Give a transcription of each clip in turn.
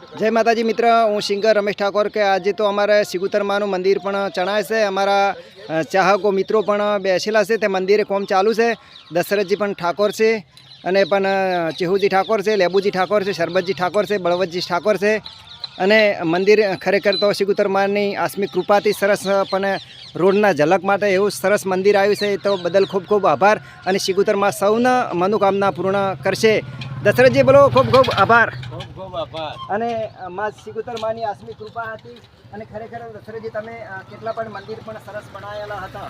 જય માતાજી મિત્ર, હું સિંગર રમેશ ઠાકોર કે આજે તો અમારે સિગુતરમાનું મંદિર પણ ચણાય છે. અમારા ચાહકો મિત્રો પણ બેસેલા છે. તે મંદિરે કોમ ચાલુ છે. દશરથજી પણ ઠાકોર છે અને પણ ચેહુજી ઠાકોર છે, લેબુજી ઠાકોર છે, શરબતજી ઠાકોર છે, બળવતજી ઠાકોર છે. અને મંદિર ખરેખર તો સિગુતરમાની આસ્મિક કૃપાથી સરસ પણ રોડના ઝલક માટે એવું સરસ મંદિર આવ્યું છે. તો બદલ ખૂબ ખૂબ આભાર અને સિગુતરમાં સૌના મનોકામના પૂર્ણ કરશે. દશરથજી બોલો ખૂબ ખૂબ આભાર. ખૂબ ખૂબ આભાર. અને મા સિગુતર માની આસમી કૃપા હતી અને ખરેખર દશરથજી તમે કેટલા પણ મંદિર પણ સરસ બનાવેલા હતા.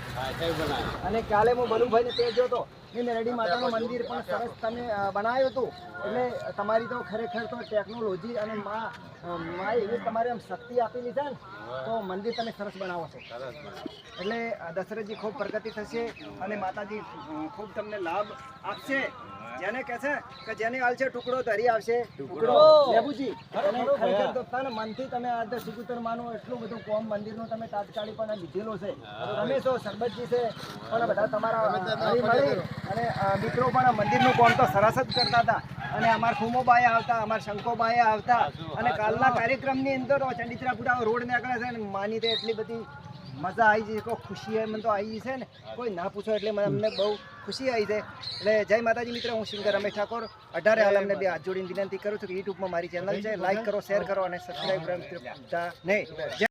અને કાલે હું બલુભાઈને તે જોતો એ મેરડી માતાનું મંદિર પણ સરસ તમે બનાવ્યું હતું. એટલે તમારી તો ખરેખર તો ટેકનોલોજી અને માં માં એવી તમારે આમ શક્તિ આપેલી છે ને તો મંદિર તમે સરસ બનાવો છો. એટલે દશરથજી ખૂબ પ્રગતિ થશે અને માતાજી ખૂબ તમને લાભ આપશે. જેને કહે છે કે જેને હાલશે ટુકડો ધરી આવશે. ટુકડો. લેબુજી અને ખરેખર. તો તન મનથી તમે આ તો સુગુતર માનું એટલું બધું કોમ મંદિરનું તમે તાત્કાલિક પણ લીધેલો છે. તમે તો સરબતજી છે પણ બધા તમારા હળી મળી અને મિત્રો પણ આ મંદિરનું કોમ તો સરસ જ કરતા હતા. અને અમાર ખુમોબાઈ આવતા અમારા શંકોબાઈ આવતા. અને કાલના કાર્યક્રમની અંદર ચંડિત્રાપુરા રોડ નીકળે છે અને માની તે એટલી બધી મજા આવી છે કોઈ ખુશી મને તો આવી છે ને. કોઈ ના પૂછો એટલે મને અમને બહુ ખુશી આવી છે એટલે જય માતાજી મિત્ર, હું સિંગર રમેશ ઠાકોર. અઢારે આલમને બે હાથ જોડીને વિનંતી કરું છું કે યુટ્યુબમાં મારી ચેનલ છે. લાઈક કરો શેર કરો અને સબસ્ક્રાઈબ કરો જય